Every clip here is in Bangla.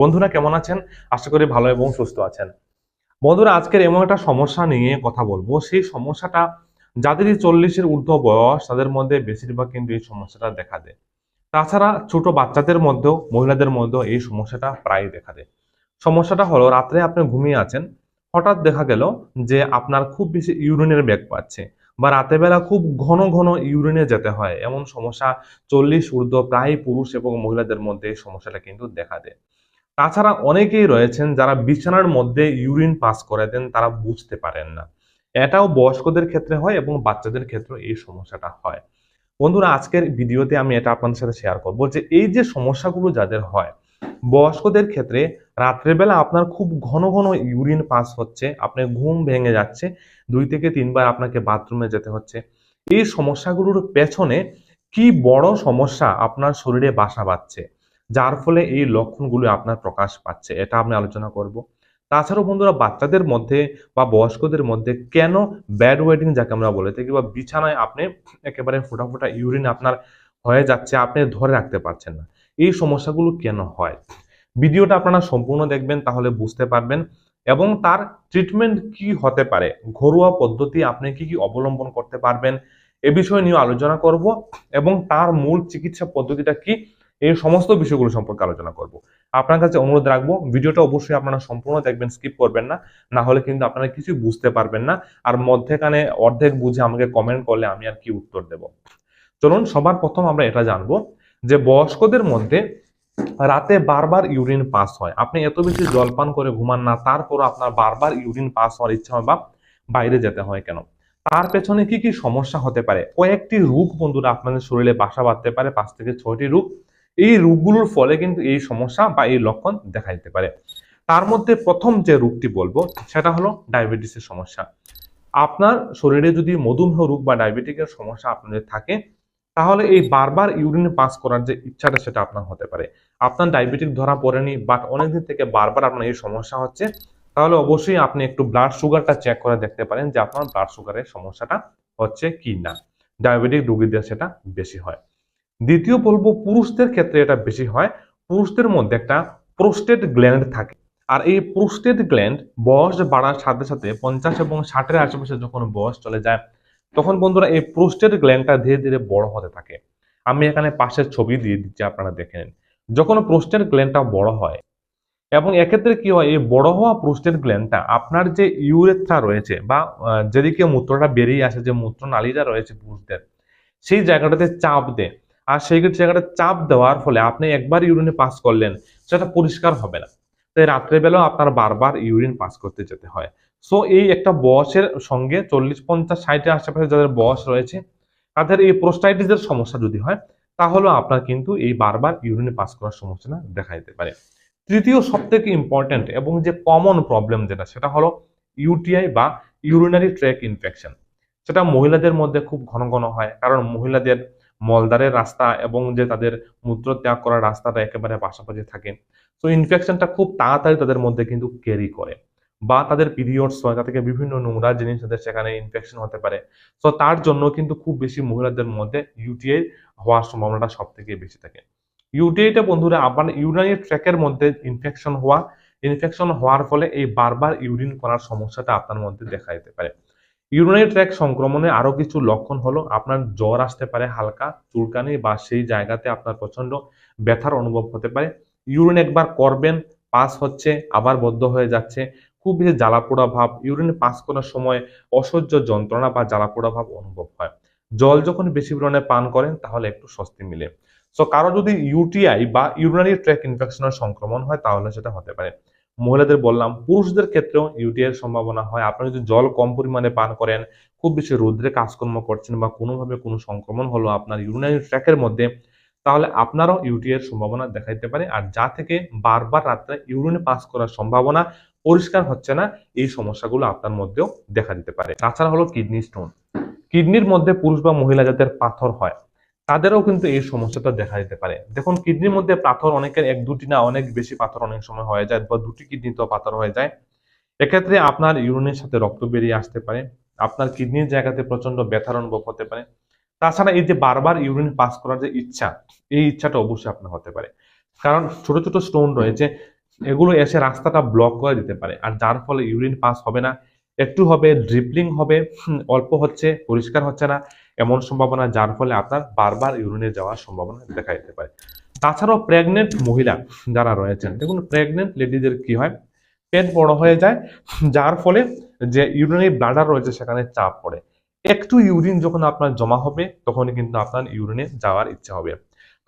বন্ধুরা কেমন আছেন? আশা করি ভালো এবং সুস্থ আছেন। বন্ধুরা, আজকের এমন একটা সমস্যা নিয়ে কথা বলব। সেই সমস্যাটা যাদেরই চল্লিশের ঊর্ধ্ব বয়স, তাদের মধ্যে বেশিরভাগ কিন্তু এই সমস্যাটা দেখা দেয়। তাছাড়া ছোট বাচ্চাদের মধ্যেও, মহিলাদের মধ্যেও এই সমস্যাটা প্রায় দেখা দেয়। সমস্যাটা হলো, রাত্রে আপনি ঘুমিয়ে আছেন, হঠাৎ দেখা গেল যে আপনার খুব বেশি ইউরিনের ব্যাগ পাচ্ছে বা রাতের বেলা খুব ঘন ঘন ইউরিনে যেতে হয়। এমন সমস্যা চল্লিশ ঊর্ধ্ব প্রায় পুরুষ এবং মহিলাদের মধ্যে এই সমস্যাটা কিন্তু দেখা দেয়। তাছাড়া অনেকেই রয়েছেন যারা বিছানার মধ্যে ইউরিন পাস করে দেন, তারা বুঝতে পারেন না। এটাও বয়স্কদের ক্ষেত্রে হয় এবং বাচ্চাদের ক্ষেত্রে এই সমস্যাটা হয়। বন্ধুরা, আজকের ভিডিওতে আমি এটা আপনাদের সাথে শেয়ার করব যে এই যে সমস্যাগুলো যাদের হয়, বয়স্কদের ক্ষেত্রে রাত্রেবেলা আপনার খুব ঘন ঘন ইউরিন পাস হচ্ছে, আপনার ঘুম ভেঙে যাচ্ছে, দুই থেকে তিনবার আপনাকে বাথরুমে যেতে হচ্ছে। এই সমস্যাগুলোর পেছনে কি বড় সমস্যা আপনার শরীরে বাসা বাঁধছে? যার ফলে এই লক্ষণগুলো আপনার প্রকাশ পাচ্ছে, এটা আমি আলোচনা করব। তাছাড়াও বন্ধুরা, বাচ্চাদের মধ্যে বা বয়স্কদের মধ্যে কেন ব্যাড ওয়েডিং যাকে আমরা বলে থাকি বা বিছানায় আপনি একেবারে ফোটা ফোটা ইউরিন আপনার হয়ে যাচ্ছে, আপনি ধরে রাখতে পারছেন না। এই সমস্যাগুলো কেন হয়? ভিডিওটা আপনারা সম্পূর্ণ দেখবেন, তাহলে বুঝতে পারবেন। এবং তার ট্রিটমেন্ট কি হতে পারে? ঘরোয়া পদ্ধতি আপনি কি কি অবলম্বন করতে পারবেন? এ বিষয় নিয়ে আলোচনা করব এবং তার মূল চিকিৎসা পদ্ধতিটা কি? এই সমস্ত বিষয়গুলো সম্পর্কে আলোচনা করব। আপনার কাছে অনুরোধ রাখব, ভিডিওটা অবশ্যই আপনারা সম্পূর্ণ দেখবেন স্কিপ করবেন না। না হলে কিন্তু আপনারা কিছু বুঝতে পারবেন না। আর মধ্যেখানে অর্ধেক বুঝে আমাকে কমেন্ট করলে আমি আর কি উত্তর দেব। চলুন, সবার প্রথম আমরা এটা জানব যে বয়স্কদের মধ্যে রাতে বারবার ইউরিন পাস হয়। আপনি এত বেশি জলপান করে ঘুমান না, তারপরও আপনার বারবার ইউরিন পাস হওয়ার ইচ্ছা হয় বা বাইরে যেতে হয় কেন? তার পেছনে কি কি সমস্যা হতে পারে? কয়েকটি রোগ বন্ধুরা আপনাদের শরীরে বাসা বাঁধতে পারে, পাঁচ থেকে ছয়টি রোগ। এই রোগগুলোর ফলে কিন্তু এই সমস্যা বা এই লক্ষণ দেখা দিতে পারে। তার মধ্যে প্রথম যে রোগটি বলব, সেটা হলো ডায়াবেটিসের সমস্যা। আপনার শরীরে যদি মধুমেহ রোগ বা ডায়াবেটিকের সমস্যা আপনাদের থাকে, তাহলে এই বারবার ইউরিন পাস করার যে ইচ্ছাটা, সেটা আপনার হতে পারে। আপনার ডায়াবেটিক ধরা পড়েনি বাট অনেকদিন থেকে বারবার আপনার এই সমস্যা হচ্ছে, তাহলে অবশ্যই আপনি একটু ব্লাড সুগারটা চেক করে দেখতে পারেন যে আপনার ব্লাড সুগারের সমস্যাটা হচ্ছে কি না ডায়াবেটিক রোগীদের সেটা বেশি হয়। দ্বিতীয় বলব, পুরুষদের ক্ষেত্রে এটা বেশি হয়। পুরুষদের মধ্যে একটা প্রোস্টেট গ্ল্যান্ড থাকে। আর এই প্রোস্টেট গ্ল্যান্ড বয়স বাড়ার সাথে সাথে পঞ্চাশ এবং ষাটের আশেপাশে যখন বয়স চলে যায়, তখন বন্ধুরা এই প্রোস্টেট গ্ল্যান্ডটা ধীরে ধীরে বড় হতে থাকে। আমি এখানে পাশের ছবি দিয়ে দিচ্ছি, আপনারা দেখে নিন। যখন প্রোস্টেট গ্ল্যান্ডটা বড় হয় এবং এক্ষেত্রে কি হয়, এই বড় হওয়া প্রোস্টেট গ্ল্যান্ডটা আপনার যে ইউরেথ্রা রয়েছে বা যেদিকে মূত্রটা বেরিয়ে আসে, যে মূত্র নালীটা রয়েছে পুরুষদের, সেই জায়গাটাতে চাপ দেয়। আর সেই জায়গাটা চাপ দেওয়ার ফলে আপনি একবার ইউরিনে পাস করলেন, সেটা পরিষ্কার হবে না। তাই রাত্রেবেলাও আপনার বারবার ইউরিন পাস করতে যেতে হয়। সো এই একটা বয়সের সঙ্গে চল্লিশ, পঞ্চাশ, ষাটের আশেপাশে যাদের বয়স রয়েছে, তাদের এই প্রোস্টাইটিসের সমস্যা যদি হয়, তাহলে আপনার কিন্তু এই বারবার ইউরিনে পাস করার সমস্যাটা দেখা দিতে পারে। তৃতীয় সব থেকে ইম্পর্টেন্ট এবং যে কমন প্রবলেম যেটা, সেটা হলো ইউটিআই বা ইউরিনারি ট্র্যাক ইনফেকশন সেটা মহিলাদের মধ্যে খুব ঘন ঘন হয়, কারণ মহিলাদের মলদারের রাস্তা এবং যে তাদের মূত্র ত্যাগ করার রাস্তাটা একেবারে পাশাপাশি থাকে। তো ইনফেকশনটা খুব তাড়াতাড়ি তাদের মধ্যে কিন্তু ক্যারি করে বা তাদের পিরিয়ডস হয় থেকে বিভিন্ন নোংরা জিনিস তাদের সেখানে ইনফেকশন হতে পারে। তো তার জন্য কিন্তু খুব বেশি মহিলাদের মধ্যে ইউটিআই হওয়ার সম্ভাবনাটা সব থেকে। বেশি থাকে ইউটিআইটা বন্ধুরা, আবার ইউরিনারি ট্র্যাকের মধ্যে ইনফেকশন হওয়া ইনফেকশন হওয়ার ফলে এই বারবার ইউরিন করার সমস্যাটা আপনার মধ্যে দেখা যেতে পারে। ইউরিনারি ট্র্যাক সংক্রমণে আরও কিছু লক্ষণ হলো, আপনার জ্বর আসতে পারে হালকা, চুলকানি বা সেই জায়গাতে আপনার প্রচণ্ড ব্যথার অনুভব হতে পারে। ইউরিন একবার করবেন, পাস হচ্ছে, আবার বদ্ধ হয়ে যাচ্ছে, খুব বেশি জ্বালাপোড়া ভাব ইউরিন পাস করার সময় অসহ্য যন্ত্রণা বা জ্বালাপোড়া ভাব অনুভব হয়। জল যখন বেশি পরিমাণে পান করেন, তাহলে একটু স্বস্তি মিলে। সো কারও যদি ইউটিআই বা ইউরিনারি ট্র্যাক ইনফেকশনের সংক্রমণ হয়, তাহলে সেটা হতে পারে। মহিলাদের বললাম, পুরুষদের ক্ষেত্রেও ইউটিআই এর সম্ভাবনা হয়। আপনি যদি জল কম পরিমাণে পান করেন, খুব বেশি রোদ্রে কাজকর্ম করছেন বা কোনোভাবে কোনো সংক্রমণ হলো আপনার ইউরিনারি ট্র্যাকের মধ্যে, তাহলে আপনারও ইউটিআই এর সম্ভাবনা দেখা দিতে পারে। আর যা থেকে বারবার রাত্রে ইউরিনে পাস করার সম্ভাবনা পরিষ্কার হচ্ছে না, এই সমস্যাগুলো আপনার মধ্যেও দেখা দিতে পারে। তাছাড়া হলো কিডনি স্টোন কিডনির মধ্যে পুরুষ বা মহিলা যাদের পাথর হয় তাদেরও কিন্তু এই সমস্যাটা দেখা দিতে পারে। দেখুন, কিডনির মধ্যে পাথর অনেকের এক দুটি না অনেক বেশি পাথর অনেক সময় হয়ে যায় বা দুটি কিডনিতেও পাথর হয়ে যায়। এক্ষেত্রে আপনার ইউরিনের সাথে রক্ত বেরিয়ে আসতে পারে। আপনার কিডনির জায়গাতে প্রচণ্ড ব্যথার অনুভব হতে পারে। তাছাড়া এই যে বারবার ইউরিন পাস করার যে ইচ্ছা, এই ইচ্ছাটা অবশ্যই আপনার হতে পারে। কারণ ছোট ছোট স্টোন রয়েছে, এগুলো এসে রাস্তাটা ব্লক করে দিতে পারে। আর যার ফলে ইউরিন পাস হবে না একটু হবে ড্রিপলিং হবে অল্প হচ্ছে, পরিষ্কার হচ্ছে না, এমন সম্ভাবনা, যার ফলে আপনার বারবার ইউরিনে যাওয়ার সম্ভাবনা দেখা যেতে পারে। তাছাড়াও প্রেগনেন্ট মহিলা যারা রয়েছেন, দেখুন প্রেগনেন্ট লেডিদের কি হয়, পেট বড় হয়ে যায়, যার ফলে যে ইউরিনারি ব্লাডার রয়েছে, সেখানে চাপ পড়ে। একটু ইউরিন যখন আপনার জমা হবে তখনই কিন্তু আপনার ইউরিনে যাওয়ার ইচ্ছা হবে।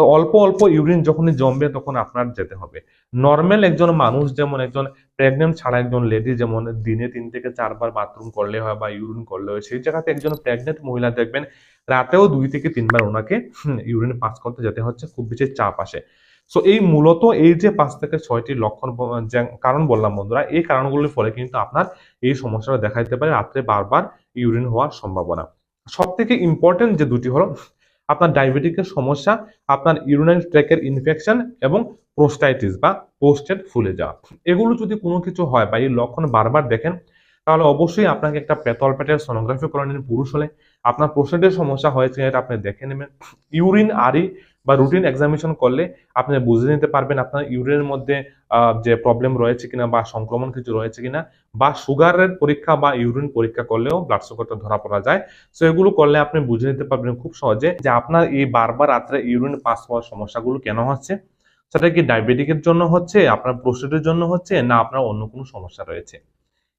তো অল্প অল্প ইউরিন যখনই জমবে তখন আপনার যেতে হবে। নর্মাল একজন মানুষ যেমন একজন প্রেগনেন্ট ছাড়া একজন লেডি যেমন দিনে তিন থেকে চারবার বাথরুম করলে হয় বা ইউরিন করলে হয়, সেই জায়গাতে একজন প্রেগনেন্ট মহিলা দেখবেন রাতেও দুই থেকে তিনবার ওনাকে ইউরিন পাস করতে যেতে হচ্ছে, খুব বেশি চাপ আসে। সো এই মূলত এই যে পাঁচ থেকে ছয়টি লক্ষণ কারণ বললাম বন্ধুরা, এই কারণগুলির ফলে কিন্তু আপনার এই সমস্যাটা দেখা দিতে পারে, রাত্রে বারবার ইউরিন হওয়ার সম্ভাবনা। সব থেকে ইম্পর্টেন্ট যে দুটি হলো আপনার ডায়াবেটিকের সমস্যা, আপনার ইউরিনারি ট্র্যাকের ইনফেকশন এবং প্রোস্টাইটিস বা পোস্টেড ফুলে যাওয়া। এগুলো যদি কোনো কিছু হয় বা এই লক্ষণ বারবার দেখেন, তাহলে অবশ্যই আপনাকে একটা পেতল পেটের সোনোগ্রাফি করে নিন পুরুষ হলে আপনার প্রোস্টেটের সমস্যা হয়েছে, এটা আপনি দেখে নেবেন। ইউরিন, আরি বা রুটিন এক্সামিনেশন করলে আপনি বুঝে নিতে পারবেন আপনার ইউরিনের মধ্যে যে প্রবলেম রয়েছে কিনা বা সংক্রমণ কিছু রয়েছে কিনা বা সুগারের পরীক্ষা বা ইউরিন পরীক্ষা করলেও ব্লাড সুগারটা ধরা পড়া যায়। সো এগুলো করলে আপনি বুঝে নিতে পারবেন খুব সহজে যে আপনার এই বারবার রাত্রে ইউরিন পাস হওয়ার সমস্যাগুলো কেন হচ্ছে? সেটা কি ডায়াবেটিকের জন্য হচ্ছে, আপনার প্রস্টেটের জন্য হচ্ছে, না আপনার অন্য কোনো সমস্যা রয়েছে?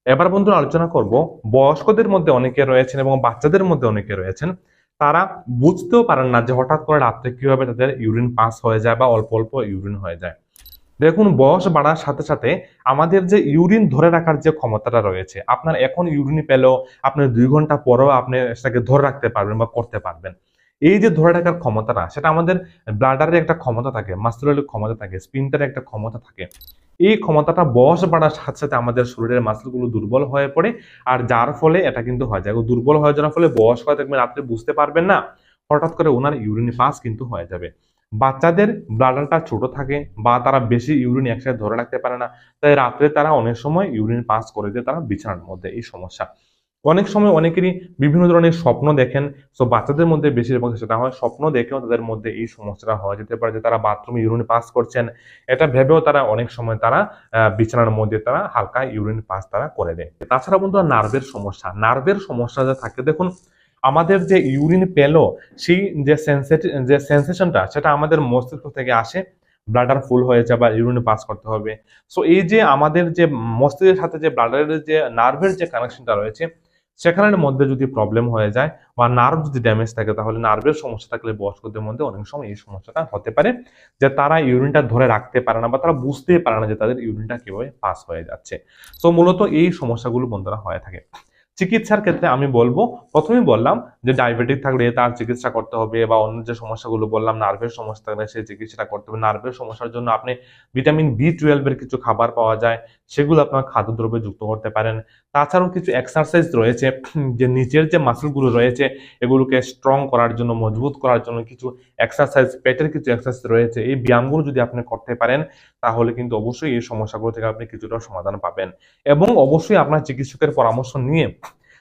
এবার বন্ধুরা আলোচনা করব, বয়স্কদের মধ্যে অনেকে রয়েছেন এবং বাচ্চাদের মধ্যে অনেকে রয়েছেন। তারা বুঝতেও পারেন না যে হঠাৎ করে রাত্রে কীভাবে তাদের ইউরিন পাস হয়ে যায় বা অল্প অল্প ইউরিন হয়ে যায়। দেখুন, বয়স বাড়ার সাথে সাথে আমাদের যে ইউরিন ধরে রাখার যে ক্ষমতাটা রয়েছে, আপনার এখন ইউরিন পেলেও আপনার দুই ঘণ্টা পরেও আপনি সেটাকে ধরে রাখতে পারবেন বা করতে পারবেন। এই যে ধরে রাখার ক্ষমতাটা, সেটা আমাদের ব্লাডারের একটা ক্ষমতা থাকে মাসুলের ক্ষমতা থাকে স্পিনটারের একটা ক্ষমতা থাকে। এই ক্ষমতাটা বয়স বাড়ার সাথে সাথে আমাদের শরীরের মাসলগুলো দুর্বল হয়ে পড়ে, আর যার ফলে এটা কিন্তু হয়। যায় দুর্বল হয়ে যাওয়ার ফলে বয়স হয়ে দেখবেন রাত্রে বুঝতে পারবেন না, হঠাৎ করে ওনার ইউরিন পাস কিন্তু হয়ে যাবে। বাচ্চাদের ব্লাডারটা ছোট থাকে বা তারা বেশি ইউরিন একসাথে ধরে রাখতে পারে না, তাই রাত্রে তারা অনেক সময় ইউরিন পাস করে দেয় তারা বিছানার মধ্যে, এই সমস্যা। অনেক সময় অনেকেরই বিভিন্ন ধরনের স্বপ্ন দেখেন সো বাচ্চাদের মধ্যে বেশিরভাগ সেটা হয় স্বপ্ন দেখেও তাদের মধ্যে এই সমস্যাটা হওয়া যেতে পারে যে তারা বাথরুমে ইউরিন পাস করছেন। এটা ভেবেও তারা অনেক সময় তারা বিছানার মধ্যে তারা হালকা ইউরিন পাস তারা করে দেয়। তাছাড়া বন্ধুরা নার্ভের সমস্যা নার্ভের সমস্যা যা থাকে, দেখুন আমাদের যে ইউরিন পেল, সেই যে সেন্সেটি যে সেন্সেশনটা সেটা আমাদের মস্তিষ্ক থেকে আসে ব্লাডার ফুল হয়েছে বা ইউরিন পাস করতে হবে। সো এই যে আমাদের যে মস্তিষ্কের সাথে যে ব্লাডারের যে নার্ভের যে কানেকশনটা রয়েছে সেখানের মধ্যে যদি প্রবলেম হয়ে যায় বা নার্ভ যদি ড্যামেজ থাকে, তাহলে নার্ভের সমস্যা থাকলে বয়স্কদের মধ্যে অনেক সময় এই সমস্যাটা হতে পারে যে তারা ইউরিনটা ধরে রাখতে পারে না বা তারা বুঝতে পারে না যে তাদের ইউরিনটা কীভাবে পাস হয়ে যাচ্ছে। তো মূলত এই সমস্যাগুলো বন্ধুরা হয়ে থাকে। চিকিৎসার ক্ষেত্রে আমি বলব, প্রথমেই বললাম যে ডায়াবেটিক থাকলে তার চিকিৎসা করতে হবে বা অন্য যে সমস্যাগুলো বললাম নার্ভের সমস্যা থাকলে সেই চিকিৎসাটা করতে হবে। নার্ভের সমস্যার জন্য আপনি ভিটামিন বি টুয়েলভের কিছু খাবার পাওয়া যায়, সেগুলো আপনার খাদ্যদ্রব্যে যুক্ত করতে পারেন। তাছাড়াও কিছু এক্সারসাইজ রয়েছে, যে নিচের যে মাসেলগুলো রয়েছে, এগুলোকে স্ট্রং করার জন্য, মজবুত করার জন্য কিছু এক্সারসাইজ পেটের কিছু এক্সারসাইজ রয়েছে। এই ব্যায়ামগুলো যদি আপনি করতে পারেন, তাহলে কিন্তু অবশ্যই এই সমস্যাগুলো থেকে আপনি কিছুটা সমাধান পাবেন। এবং অবশ্যই আপনার চিকিৎসকের পরামর্শ নিয়ে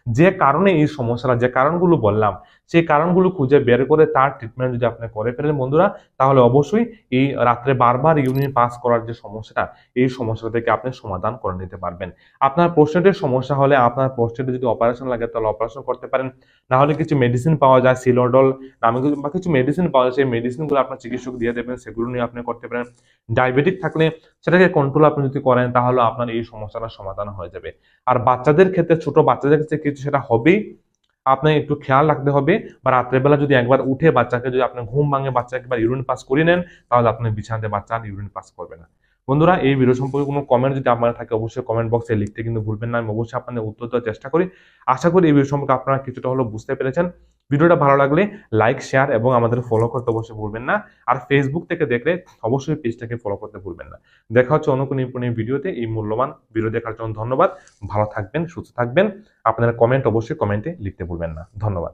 যে কারণে এই সমস্যাটা যে কারণগুলো বললাম সেই কারণগুলো খুঁজে বের করে তার ট্রিটমেন্ট যদি আপনি করে ফেলেন বন্ধুরা, তাহলে অবশ্যই এই রাত্রে বারবার ইউরিন পাস করার যে সমস্যাটা, এই সমস্যা থেকে আপনি সমাধান করে নিতে পারবেন। আপনার প্রস্টেটের সমস্যা হলে আপনার প্রস্টেটে যদি অপারেশন লাগে, তাহলে অপারেশন করতে পারেন। না হলে কিছু মেডিসিন পাওয়া যায় সিলোডল নামে বা কিছু মেডিসিন পাওয়া যায়, সেই মেডিসিনগুলো আপনার চিকিৎসক দিয়ে দেবেন, সেগুলো নিয়ে আপনি করতে পারেন। ডায়াবেটিক থাকলে সেটাকে কন্ট্রোল আপনি যদি করেন, তাহলে আপনার এই সমস্যাটার সমাধান হয়ে যাবে। আর বাচ্চাদের ক্ষেত্রে, ছোট বাচ্চাদের ক্ষেত্রে কিছু সেটা হবেই আপনাকে একটু খেয়াল রাখতে হবে বা রাত্রেবেলা যদি একবার উঠে বাচ্চাকে যদি আপনার ঘুম ভাঙে বাচ্চাকে একবার ইউরিন পাস করে নেন, তাহলে আপনার বিছানাতে বাচ্চা ইউরিন পাস করবে না। বন্ধুরা, এই ভিডিও সম্পর্কে কোনো কমেন্ট যদি আপনার থাকে, অবশ্যই কমেন্ট বক্সে লিখতে কিন্তু ভুলবেন না। আমি অবশ্যই আপনাদের উত্তর দেওয়ার চেষ্টা করি। আশা করি এই ভিডিও সম্পর্কে আপনারা কিছুটা হলেও বুঝতে পেরেছেন। ভিডিওটা ভালো লাগলে লাইক শেয়ার এবং আমাদের ফলো করতে অবশ্যই ভুলবেন না। আর ফেসবুক থেকে দেখলে অবশ্যই পেজটাকে ফলো করতে ভুলবেন না। দেখা হচ্ছে অন্য কোনো ভিডিওতে এই মূল্যবান ভিডিও দেখার জন্য ধন্যবাদ। ভালো থাকবেন, সুস্থ থাকবেন। আপনারা কমেন্ট অবশ্যই কমেন্টে লিখতে ভুলবেন না। ধন্যবাদ।